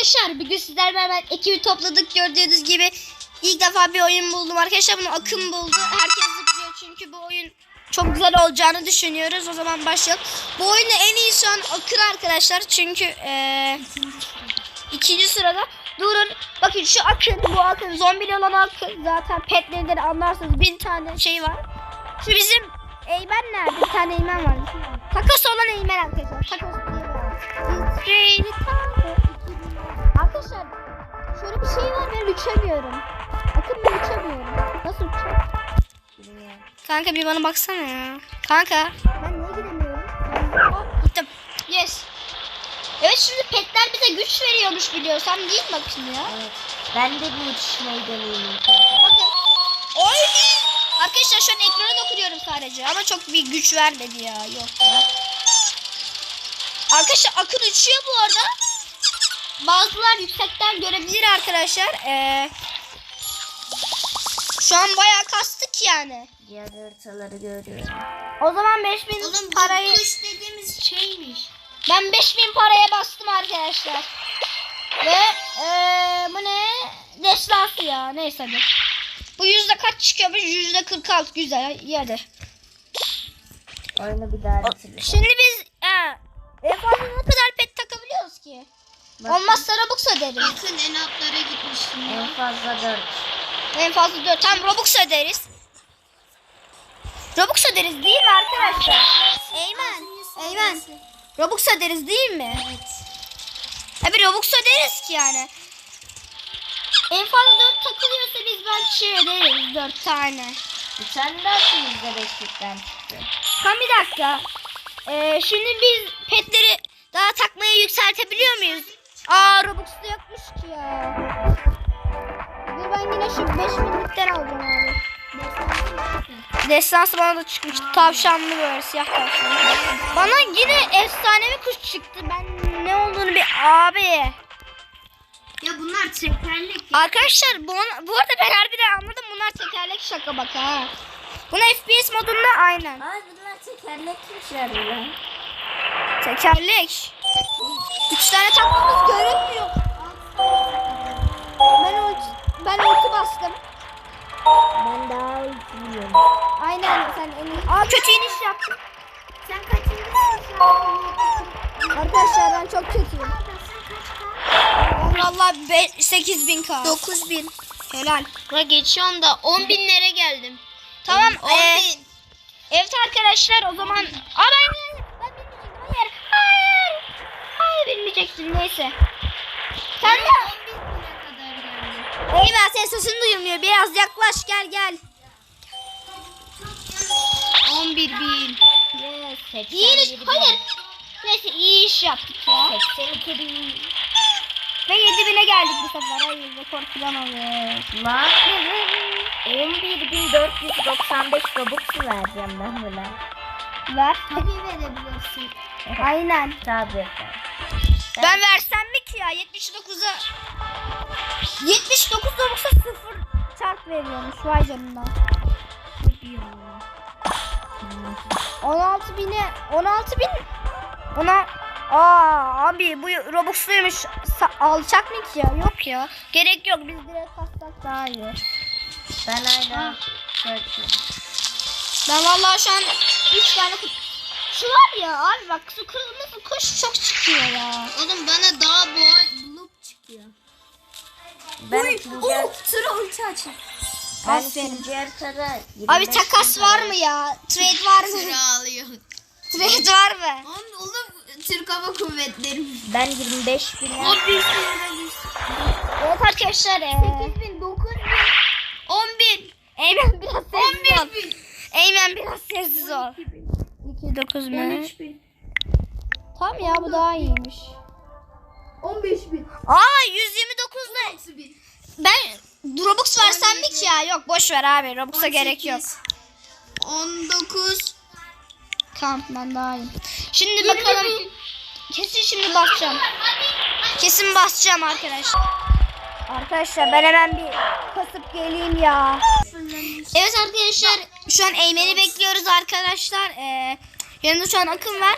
arkadaşlar bugün sizlerle beraber ekibi topladık. Gördüğünüz gibi ilk defa bir oyun buldum. Arkadaşlar bunu Akın buldu. Herkes zıplıyor çünkü bu oyun çok güzel olacağını düşünüyoruz. O zaman başlayalım. Bu oyunda en iyi şu an Akın arkadaşlar. Çünkü eee, ikinci sırada. Durun. Bakın şu Akın bu Akın. Zombili olan Akın. Zaten petleri anlarsınız. Bin tane şey var. Şu bizim Eymen nerede? Bir tane Eymen var. Takas olan Eymen arkadaşlar. Takas uçamıyorum. Bakın ben uçamıyorum. Nasıl uçacağım? Kanka bir bana baksana ya. Kanka. Ben niye gidemiyorum? Hop gittim. Yes. Evet şimdi petler bize güç veriyormuş biliyorsam değil mi bakın ya? Evet. Ben de bu uçmayı deneyeyim. Bakın. Oy! Arkadaşlar şu an ekrana dokunuyorum sadece ama çok bir güç vermedi ya. Yok. Arkadaşlar akın uçuyor bu arada. Bazılar yüksekten görebilir arkadaşlar. Ee, şu an bayağı kastık yani. Diğer haritaları görüyorum. O zaman 5000 Oğlum parayı kuş dediğimiz şeymiş. ben 5000 paraya bastım arkadaşlar. Ve ee, bu ne? Destansı ya. Neyse hadi. Bu yüzde kaç çıkıyormuş? Yüzde 46 güzel. Hadi. Oyunu bir daha bitirelim. Şimdi biz Bakın. Olmazsa Robux öderiz. Bakın en altlara gitmiştim ya. En fazla 4. En fazla 4. Tam Robux öderiz. Robux öderiz değil mi arkadaşlar? Eymen. Eymen. Robux öderiz değil mi? Evet. Tabii Robux öderiz ki yani. En fazla 4 takılıyorsa biz belki şey öderiz 4 tane. Bir tane daha şu %5'likten çıktı. Tam bir dakika. Ee, şimdi biz petleri daha takmaya yükseltebiliyor muyuz? Aa Robux'ta yokmuş ki ya. Dur ben yine şu 5000'likten alacağım abi. Destansı bana da çıkmış. Tavşanlı böyle siyah tavşan. Bana yine efsanevi kuş çıktı. Ben ne olduğunu bir abi. Ya bunlar tekerlek. Arkadaşlar bu, bu arada ben harbiden anladım. Bunlar tekerlek şaka bak ha. Bunu FPS modunda aynen. Aa bunlar tekerlekmişler ya. Tekerlek. Üç tane takmamız görünmüyor. Ben ulti, ben ulti bastım. Ben daha uçmuyorum. Aynen sen en iyi. Aa kötü iniş yaptın. Sen an? Arkadaşlar ben çok kötüyüm. Valla 8000 k. 9000. Helal. Ve geçiyorum da 10 binlere geldim. Tamam. 10 ee, bin. evet arkadaşlar o zaman. Aa ben, ben bilmeyecektim. Hayır. Hayır. Hayır bilmeyecektim. Neyse. Sen de. 10 bin kadar geldim. Eyvah senin sesin duyulmuyor. Biraz yaklaş gel gel. 11 bin. Yes, İyi iş. Hayır. Neyse iyi iş yaptık ya. 82 bin. Ve 7000'e geldik bu sefer. Hayır rekor falan alıyoruz. Lan 11.495 Robux vereceğim ben buna. Ver. Tabii verebilirsin. Aynen. Tabii. Ben versem mi ki ya? 79'a 79 Robux'a 0 çarp veriyormuş vay canına. 16 bine 16 bin ona Aa abi bu Robux'luymuş alacak mı ki ya? Yok ya. Gerek yok. Biz direkt kastak daha iyi. Ben hala. Ben vallahi şu an 3 tane kuş... Şu var ya abi bak şu kırmızı kuş çok çıkıyor ya. Oğlum bana daha boğa bulup çıkıyor. Ben ikinci, sıra ulti açın. ben ikinci haritada Abi 25 takas var mı ya? Trade var mı? Sıra alıyor. Trade var mı? Oğlum, oğlum Türk Hava Kuvvetleri. Ben 25 bin O bir Evet arkadaşlar. Ee, 8 bin, 9 bin, 10 bin, Eymen biraz sessiz ol. 11 bin, Eymen biraz sessiz ol. 2 9 mu? 13 bin, Tamam ya bu daha iyiymiş. 15 bin, Aa 129 da 16 bin. ben Robux versem mi ki ya? Yok boş ver abi. Robux'a gerek yok. 19 Tamam ben daha iyiyim. Şimdi bakalım. Kesin şimdi basacağım. Kesin basacağım arkadaşlar. Arkadaşlar ben hemen bir kasıp geleyim ya. Evet arkadaşlar şu an Eymen'i bekliyoruz arkadaşlar. Ee, yanında şu an Akın var.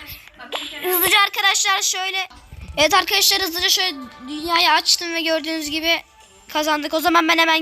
Hızlıca arkadaşlar şöyle Evet arkadaşlar hızlıca şöyle dünyayı açtım ve gördüğünüz gibi kazandık. O zaman ben hemen